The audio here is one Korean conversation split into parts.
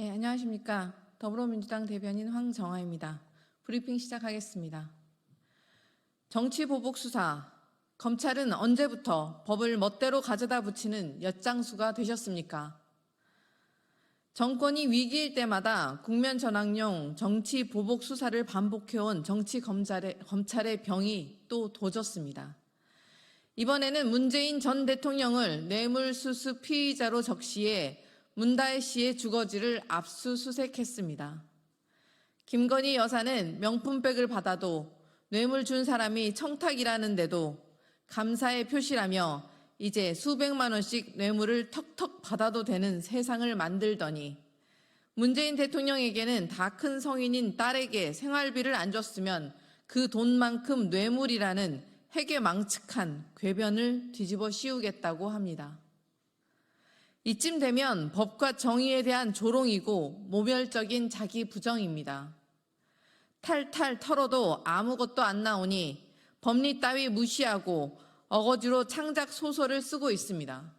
네, 안녕하십니까. 더불어민주당 대변인 황정아입니다. 브리핑 시작하겠습니다. 정치 보복 수사. 검찰은 언제부터 법을 멋대로 가져다 붙이는 엿장수가 되셨습니까? 정권이 위기일 때마다 국면 전환용 정치 보복 수사를 반복해온 정치 검찰의, 검찰의 병이 또 도졌습니다. 이번에는 문재인 전 대통령을 뇌물수수 피의자로 적시해 문다혜 씨의 주거지를 압수수색했습니다. 김건희 여사는 명품백을 받아도 뇌물 준 사람이 청탁이라는데도 감사의 표시라며 이제 수백만 원씩 뇌물을 턱턱 받아도 되는 세상을 만들더니 문재인 대통령에게는 다 큰 성인인 딸에게 생활비를 안 줬으면 그 돈만큼 뇌물이라는 회계망측한 궤변을 뒤집어 씌우겠다고 합니다. 이쯤 되면 법과 정의에 대한 조롱이고 모멸적인 자기 부정입니다. 탈탈 털어도 아무것도 안 나오니 법리 따위 무시하고 어거지로 창작 소설을 쓰고 있습니다.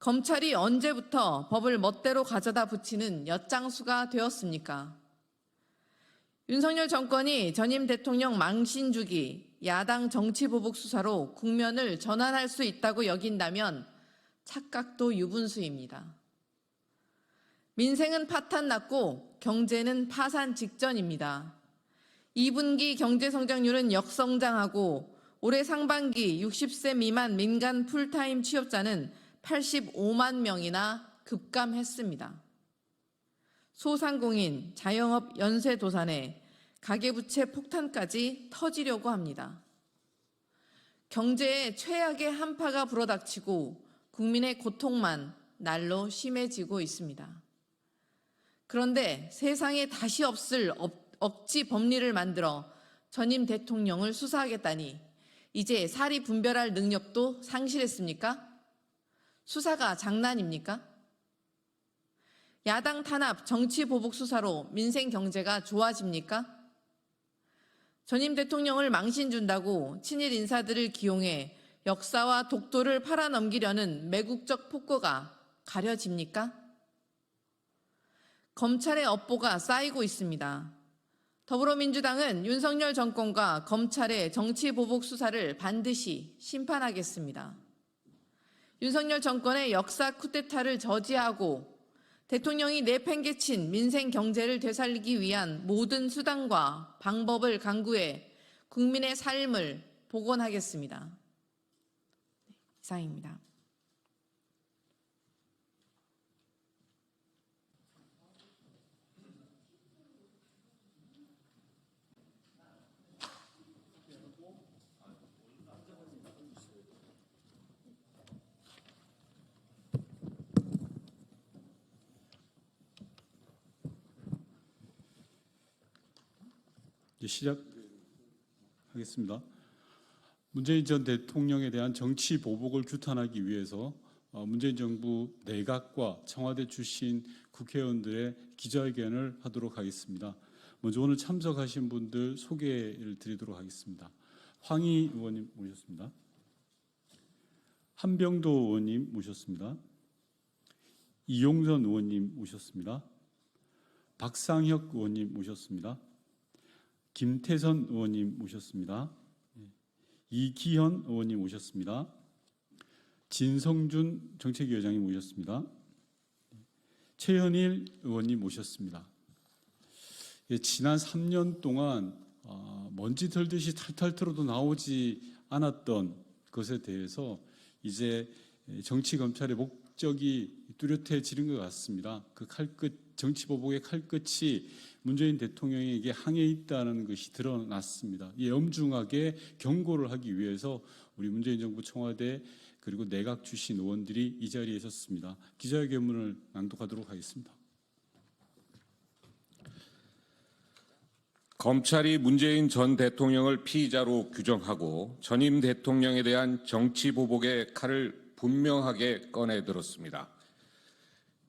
검찰이 언제부터 법을 멋대로 가져다 붙이는 엿장수가 되었습니까? 윤석열 정권이 전임 대통령 망신 주기, 야당 정치 보복 수사로 국면을 전환할 수 있다고 여긴다면 착각도 유분수입니다. 민생은 파탄 났고 경제는 파산 직전입니다. 2분기 경제 성장률은 역성장하고 올해 상반기 60세 미만 민간 풀타임 취업자는 85만 명이나 급감했습니다. 소상공인, 자영업 연쇄 도산에 가계부채 폭탄까지 터지려고 합니다. 경제에 최악의 한파가 불어닥치고 국민의 고통만 날로 심해지고 있습니다. 그런데 세상에 다시 없을 억- 억지 법리를 만들어 전임 대통령을 수사하겠다니 이제 사리 분별할 능력도 상실했습니까? 수사가 장난입니까? 야당 탄압, 정치 보복 수사로 민생 경제가 좋아집니까? 전임 대통령을 망신 준다고 친일 인사들을 기용해 역사와 독도를 팔아넘기려는 매국적 폭거가 가려집니까? 검찰의 업보가 쌓이고 있습니다. 더불어민주당은 윤석열 정권과 검찰의 정치 보복 수사를 반드시 심판하겠습니다. 윤석열 정권의 역사 쿠데타를 저지하고 대통령이 내팽개친 민생 경제를 되살리기 위한 모든 수단과 방법을 강구해 국민의 삶을 복원하겠습니다. 네, 이상입니다. 시작하겠습니다. 문재인 전 대통령에 대한 정치 보복을 규탄하기 위해서 어, 문재인 정부 내각과 청와대 출신 국회의원들의 기자회견을 하도록 하겠습니다. 먼저 오늘 참석하신 분들 소개를 드리도록 하겠습니다. 황희 의원님 모셨습니다. 한병도 의원님 모셨습니다. 이용선 의원님 모셨습니다. 박상혁 의원님 모셨습니다. 김태선 의원님 모셨습니다. 예. 이기현 의원님 모셨습니다. 진성준 정책위 의장님 모셨습니다. 최현일 의원님 모셨습니다. 예, 지난 3년 동안 어, 먼지 털듯이 탈탈 털어도 나오지 않았던 것에 대해서 이제 정치 검찰의 목적이 뚜렷해지는 것 같습니다. 그 칼끝 정치 보복의 칼끝이 문재인 대통령에게 항해 있다는 것이 드러났습니다. 이 엄중하게 경고를 하기 위해서 우리 문재인 정부 청와대 그리고 내각 출신 의원들이 이 자리에 섰습니다. 기자회견문을 낭독하도록 하겠습니다. 검찰이 문재인 전 대통령을 피의자로 규정하고 전임 대통령에 대한 정치 보복의 칼을 분명하게 꺼내 들었습니다.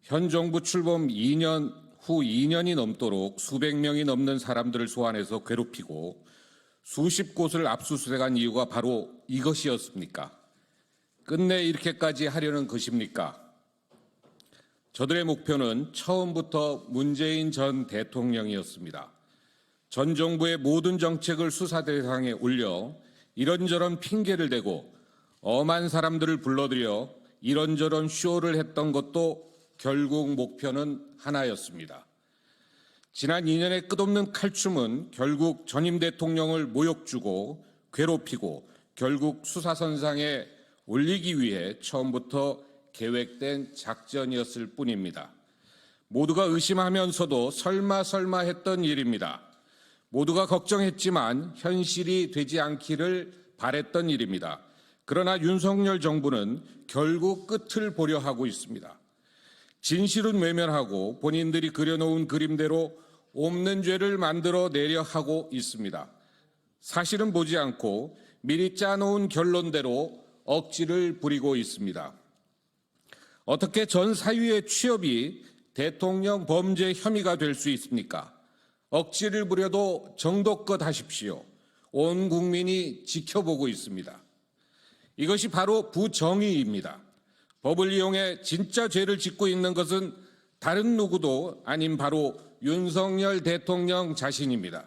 현 정부 출범 2년 후 2년이 넘도록 수백 명이 넘는 사람들을 소환해서 괴롭히고 수십 곳을 압수수색한 이유가 바로 이것이었습니까? 끝내 이렇게까지 하려는 것입니까? 저들의 목표는 처음부터 문재인 전 대통령이었습니다. 전 정부의 모든 정책을 수사 대상에 올려 이런저런 핑계를 대고 엄한 사람들을 불러들여 이런저런 쇼를 했던 것도 결국 목표는 하나였습니다. 지난 2년의 끝없는 칼춤은 결국 전임 대통령을 모욕 주고 괴롭히고 결국 수사선상에 올리기 위해 처음부터 계획된 작전이었을 뿐입니다. 모두가 의심하면서도 설마 설마 했던 일입니다. 모두가 걱정했지만 현실이 되지 않기를 바랬던 일입니다. 그러나 윤석열 정부는 결국 끝을 보려 하고 있습니다. 진실은 외면하고 본인들이 그려놓은 그림대로 없는 죄를 만들어 내려 하고 있습니다. 사실은 보지 않고 미리 짜놓은 결론대로 억지를 부리고 있습니다. 어떻게 전 사위의 취업이 대통령 범죄 혐의가 될 수 있습니까? 억지를 부려도 정도껏 하십시오. 온 국민이 지켜보고 있습니다. 이것이 바로 부정의입니다. 법을 이용해 진짜 죄를 짓고 있는 것은 다른 누구도 아닌 바로 윤석열 대통령 자신입니다.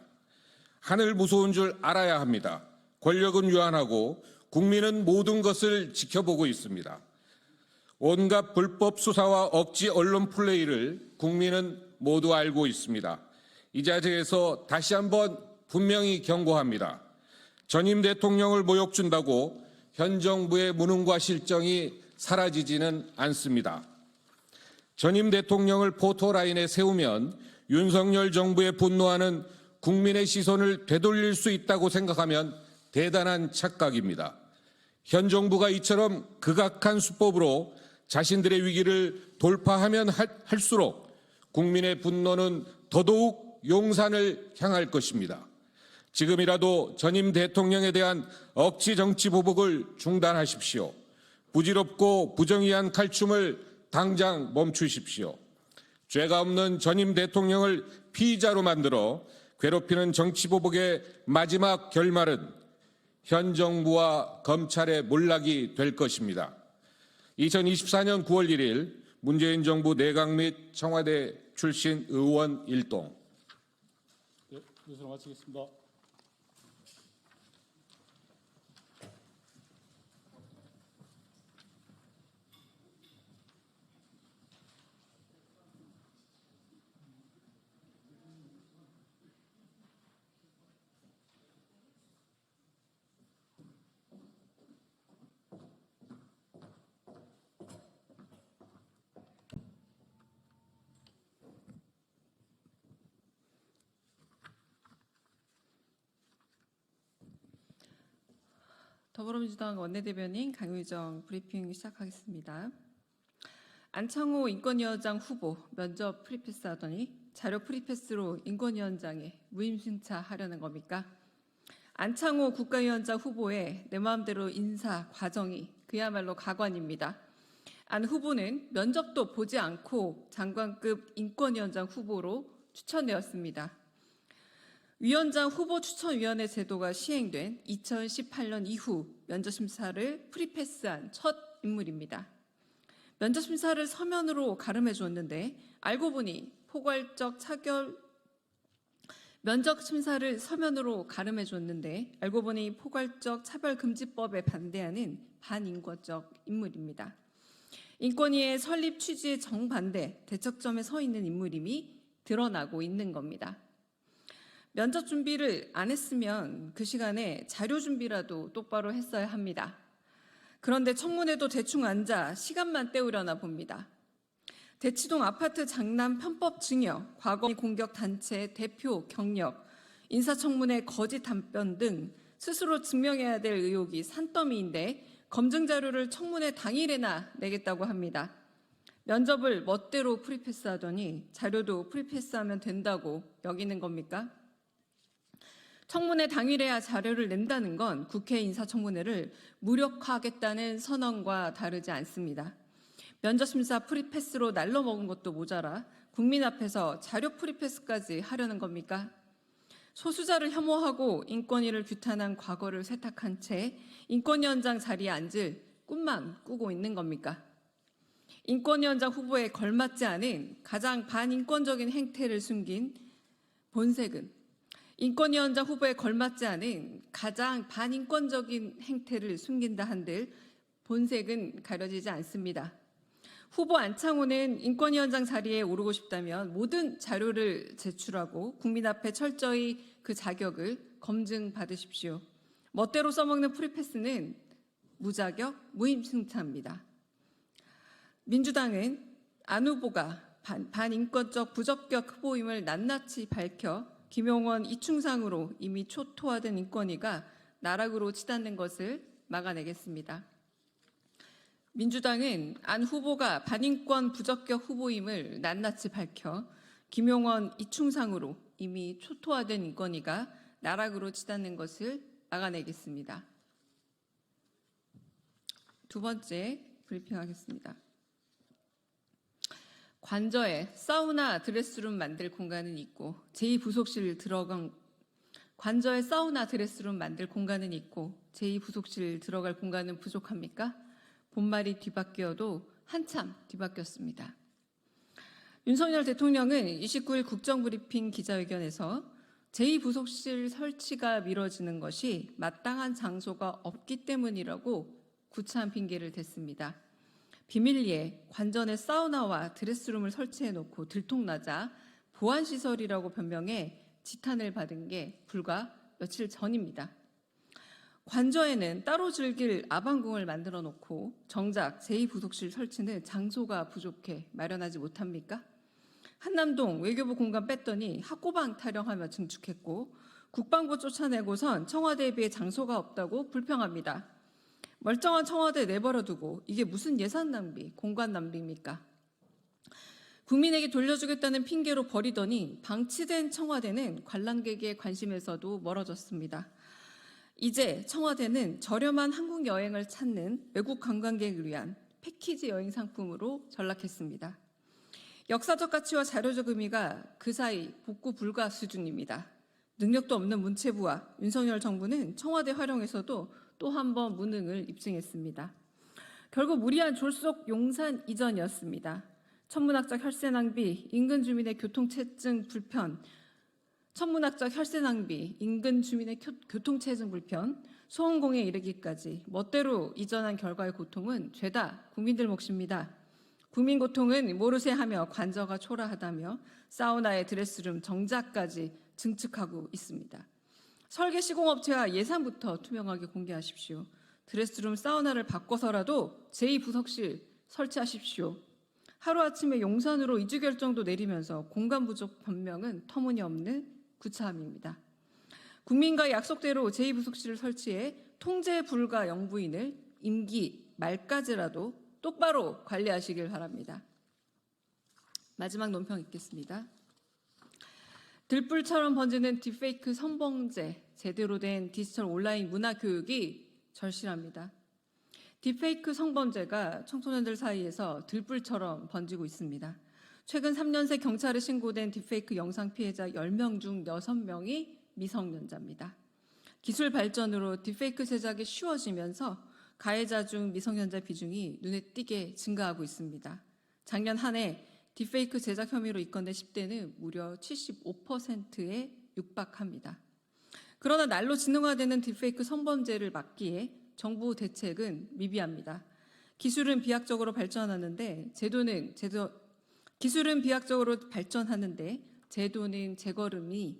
하늘 무서운 줄 알아야 합니다. 권력은 유한하고 국민은 모든 것을 지켜보고 있습니다. 온갖 불법 수사와 억지 언론 플레이를 국민은 모두 알고 있습니다. 이 자리에서 다시 한번 분명히 경고합니다. 전임 대통령을 모욕 준다고 현 정부의 무능과 실정이 사라지지는 않습니다. 전임 대통령을 포토라인에 세우면 윤석열 정부에 분노하는 국민의 시선을 되돌릴 수 있다고 생각하면 대단한 착각입니다. 현 정부가 이처럼 극악한 수법으로 자신들의 위기를 돌파하면 할- 할수록 국민의 분노는 더더욱 용산을 향할 것입니다. 지금이라도 전임 대통령에 대한 억지 정치 보복을 중단하십시오. 부질없고 부정의한 칼춤을 당장 멈추십시오. 죄가 없는 전임 대통령을 피의자로 만들어 괴롭히는 정치 보복의 마지막 결말은 현 정부와 검찰의 몰락이 될 것입니다. 2024년 9월 1일 문재인 정부 내각 및 청와대 출신 의원 일동 네, 이것으로 마치겠습니다. 더불어민주당 원내대변인 강의정 브리핑 시작하겠습니다. 안창호 인권위원장 후보 면접 프리패스 하더니 자료 프리패스로 인권위원장에 무임 승차 하려는 겁니까? 안창호 국가위원장 후보의 내 마음대로 인사 과정이 그야말로 가관입니다. 안 후보는 면접도 보지 않고 장관급 인권위원장 후보로 추천되었습니다. 위원장 후보 추천위원회 제도가 시행된 2018년 이후 면접 심사를 프리패스한 첫 인물입니다. 면접 심사를 서면으로 가름해 줬는데 알고 보니 포괄적 차별 면접 심사를 서면으로 가름해 줬는데 알고 보니 포괄적 차별금지법에 반대하는 반인권적 인물입니다. 인권위의 설립 취지에 정반대 대척점에 서 있는 인물임이 드러나고 있는 겁니다. 면접 준비를 안 했으면 그 시간에 자료 준비라도 똑바로 했어야 합니다. 그런데 청문회도 대충 앉아 시간만 때우려나 봅니다. 대치동 아파트 장남 편법 증여, 과거 공격 단체 대표 경력, 인사청문회 거짓 답변 등 스스로 증명해야 될 의혹이 산더미인데 검증 자료를 청문회 당일에나 내겠다고 합니다. 면접을 멋대로 프리패스하더니 자료도 프리패스하면 된다고 여기는 겁니까? 청문회 당일에야 자료를 낸다는 건 국회 인사청문회를 무력화하겠다는 선언과 다르지 않습니다. 면접심사 프리패스로 날려먹은 것도 모자라 국민 앞에서 자료 프리패스까지 하려는 겁니까? 소수자를 혐오하고 인권위를 규탄한 과거를 세탁한 채 인권위원장 자리에 앉을 꿈만 꾸고 있는 겁니까? 인권위원장 후보에 걸맞지 않은 가장 반인권적인 행태를 숨긴 본색은 인권위원장 후보에 걸맞지 않은 가장 반인권적인 행태를 숨긴다 한들 본색은 가려지지 않습니다. 후보 안창호는 인권위원장 자리에 오르고 싶다면 모든 자료를 제출하고 국민 앞에 철저히 그 자격을 검증받으십시오. 멋대로 써먹는 프리패스는 무자격, 무임승차입니다. 민주당은 안 후보가 반, 반인권적 부적격 후보임을 낱낱이 밝혀 김용원 이충상으로 이미 초토화된 인권위가 나락으로 치닫는 것을 막아내겠습니다. 민주당은 안 후보가 반인권 부적격 후보임을 낱낱이 밝혀 김용원 이충상으로 이미 초토화된 인권위가 나락으로 치닫는 것을 막아내겠습니다. 두 번째 브리핑하겠습니다. 관저에 사우나 드레스룸 만들 공간은 있고 제2부속실 들어간 관저에 사우나 드레스룸 만들 공간은 있고 제2부속실 들어갈 공간은 부족합니까? 본말이 뒤바뀌어도 한참 뒤바뀌었습니다. 윤석열 대통령은 29일 국정브리핑 기자회견에서 제2부속실 설치가 미뤄지는 것이 마땅한 장소가 없기 때문이라고 구차한 핑계를 댔습니다. 비밀리에 관전에 사우나와 드레스룸을 설치해 놓고 들통나자 보안시설이라고 변명해 지탄을 받은 게 불과 며칠 전입니다. 관저에는 따로 즐길 아방궁을 만들어 놓고 정작 제2부속실 설치는 장소가 부족해 마련하지 못합니까? 한남동 외교부 공간 뺐더니 학고방 타령하며 증축했고 국방부 쫓아내고선 청와대에 비해 장소가 없다고 불평합니다. 멀쩡한 청와대 내버려 두고 이게 무슨 예산 낭비, 공간 낭비입니까? 국민에게 돌려주겠다는 핑계로 버리더니 방치된 청와대는 관람객의 관심에서도 멀어졌습니다. 이제 청와대는 저렴한 한국 여행을 찾는 외국 관광객을 위한 패키지 여행 상품으로 전락했습니다. 역사적 가치와 자료적 의미가 그 사이 복구 불가 수준입니다. 능력도 없는 문체부와 윤석열 정부는 청와대 활용에서도 또 한 번 무능을 입증했습니다. 결국 무리한 졸속 용산 이전이었습니다. 천문학적 혈세 낭비, 인근 주민의 교통체증 불편, 천문학적 혈세 낭비, 인근 주민의 교- 교통체증 불편, 소원공에 이르기까지 멋대로 이전한 결과의 고통은 죄다 국민들 몫입니다. 국민 고통은 모르쇠 하며 관저가 초라하다며 사우나의 드레스룸 정자까지 증축하고 있습니다. 설계 시공업체와 예산부터 투명하게 공개하십시오. 드레스룸 사우나를 바꿔서라도 제2부석실 설치하십시오. 하루아침에 용산으로 이주 결정도 내리면서 공간 부족 변명은 터무니없는 구차함입니다. 국민과 약속대로 제2부속실을 설치해 통제 불가 영부인을 임기 말까지라도 똑바로 관리하시길 바랍니다. 마지막 논평 읽겠습니다. 들불처럼 번지는 딥페이크 선봉제, 제대로 된 디지털 온라인 문화 교육이 절실합니다. 딥페이크 성범죄가 청소년들 사이에서 들불처럼 번지고 있습니다. 최근 3년 새 경찰에 신고된 딥페이크 영상 피해자 10명 중 6명이 미성년자입니다. 기술 발전으로 딥페이크 제작이 쉬워지면서 가해자 중 미성년자 비중이 눈에 띄게 증가하고 있습니다. 작년 한 해 딥페이크 제작 혐의로 입건된 10대는 무려 75%에 육박합니다. 그러나 날로 진흥화되는 딥페이크 성범죄를 막기에 정부 대책은 미비합니다. 기술은 비약적으로 발전하는데 제도는 제도 기술은 비약적으로 발전하는데 제도는 제걸음이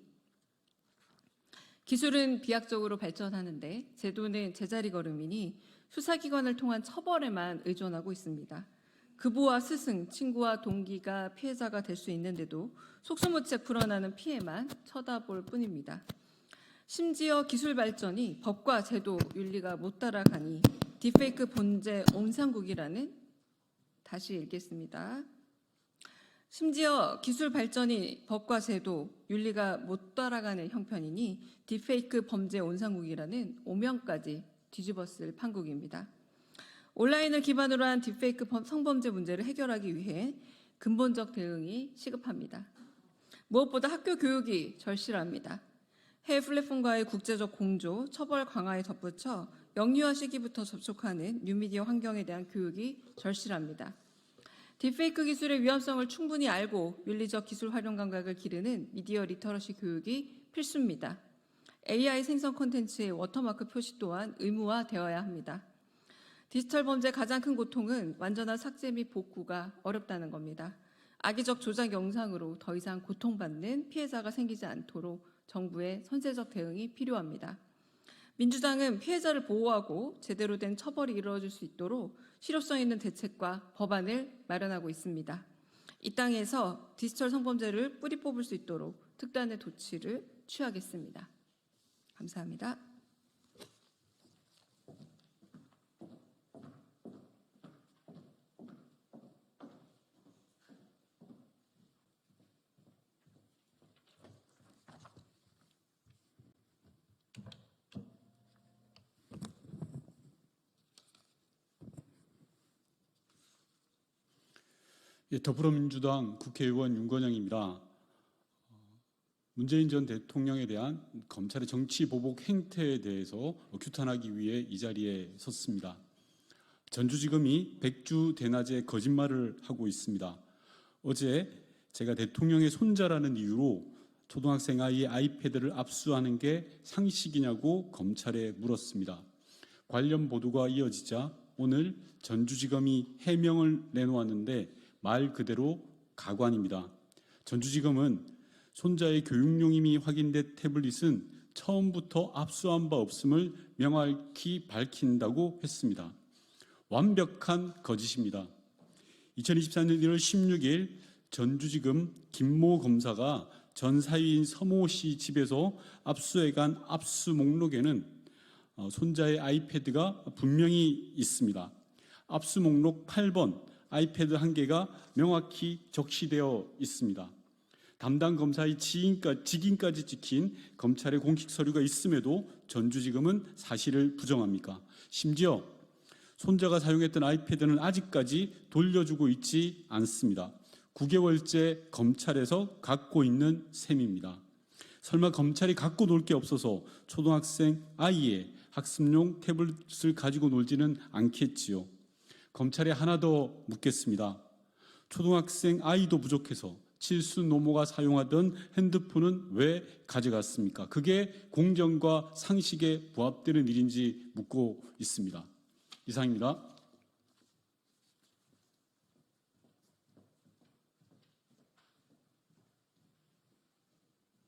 기술은 비약적으로 발전하는데 제도는 제자리 걸음이니 수사기관을 통한 처벌에만 의존하고 있습니다. 그부와 스승, 친구와 동기가 피해자가 될 수 있는데도 속수무책 불어나는 피해만 쳐다볼 뿐입니다. 심지어 기술 발전이 법과 제도, 윤리가 못 따라가니 딥페이크 본제 온상국이라는 다시 읽겠습니다. 심지어 기술 발전이 법과 제도, 윤리가 못 따라가는 형편이니 딥페이크 범죄 온상국이라는 오명까지 뒤집었을 판국입니다. 온라인을 기반으로 한 딥페이크 범- 성범죄 문제를 해결하기 위해 근본적 대응이 시급합니다. 무엇보다 학교 교육이 절실합니다. 해외 플랫폼과의 국제적 공조, 처벌 강화에 덧붙여 영유아 시기부터 접촉하는 뉴미디어 환경에 대한 교육이 절실합니다. 딥페이크 기술의 위험성을 충분히 알고 윤리적 기술 활용 감각을 기르는 미디어 리터러시 교육이 필수입니다. AI 생성 콘텐츠의 워터마크 표시 또한 의무화되어야 합니다. 디지털 범죄의 가장 큰 고통은 완전한 삭제 및 복구가 어렵다는 겁니다. 악의적 조작 영상으로 더 이상 고통받는 피해자가 생기지 않도록 정부의 선제적 대응이 필요합니다. 민주당은 피해자를 보호하고 제대로 된 처벌이 이루어질 수 있도록 실효성 있는 대책과 법안을 마련하고 있습니다. 이 땅에서 디지털 성범죄를 뿌리 뽑을 수 있도록 특단의 조치를 취하겠습니다. 감사합니다. 예, 더불어민주당 국회의원 윤건영입니다. 어, 문재인 전 대통령에 대한 검찰의 정치 보복 행태에 대해서 규탄하기 위해 이 자리에 섰습니다. 전주지검이 백주 대낮에 거짓말을 하고 있습니다. 어제 제가 대통령의 손자라는 이유로 초등학생 아이의 아이패드를 압수하는 게 상식이냐고 검찰에 물었습니다. 관련 보도가 이어지자 오늘 전주지검이 해명을 내놓았는데 말 그대로 가관입니다. 전주지검은 손자의 교육용임이 확인된 태블릿은 처음부터 압수한 바 없음을 명확히 밝힌다고 했습니다. 완벽한 거짓입니다. 2024년 1월 16일 전주지검 김모 검사가 전 사위인 서모 씨 집에서 압수해간 압수 목록에는 어, 손자의 아이패드가 분명히 있습니다. 압수 목록 8번 아이패드 한 개가 명확히 적시되어 있습니다. 담당 검사의 지인까, 직인까지 찍힌 검찰의 공식 서류가 있음에도 전주지검은 사실을 부정합니까? 심지어 손자가 사용했던 아이패드는 아직까지 돌려주고 있지 않습니다. 9개월째 검찰에서 갖고 있는 셈입니다. 설마 검찰이 갖고 놀 게 없어서 초등학생 아이의 학습용 태블릿을 가지고 놀지는 않겠지요. 검찰에 하나 더 묻겠습니다. 초등학생 아이도 부족해서 칠수 노모가 사용하던 핸드폰은 왜 가져갔습니까? 그게 공정과 상식에 부합되는 일인지 묻고 있습니다. 이상입니다.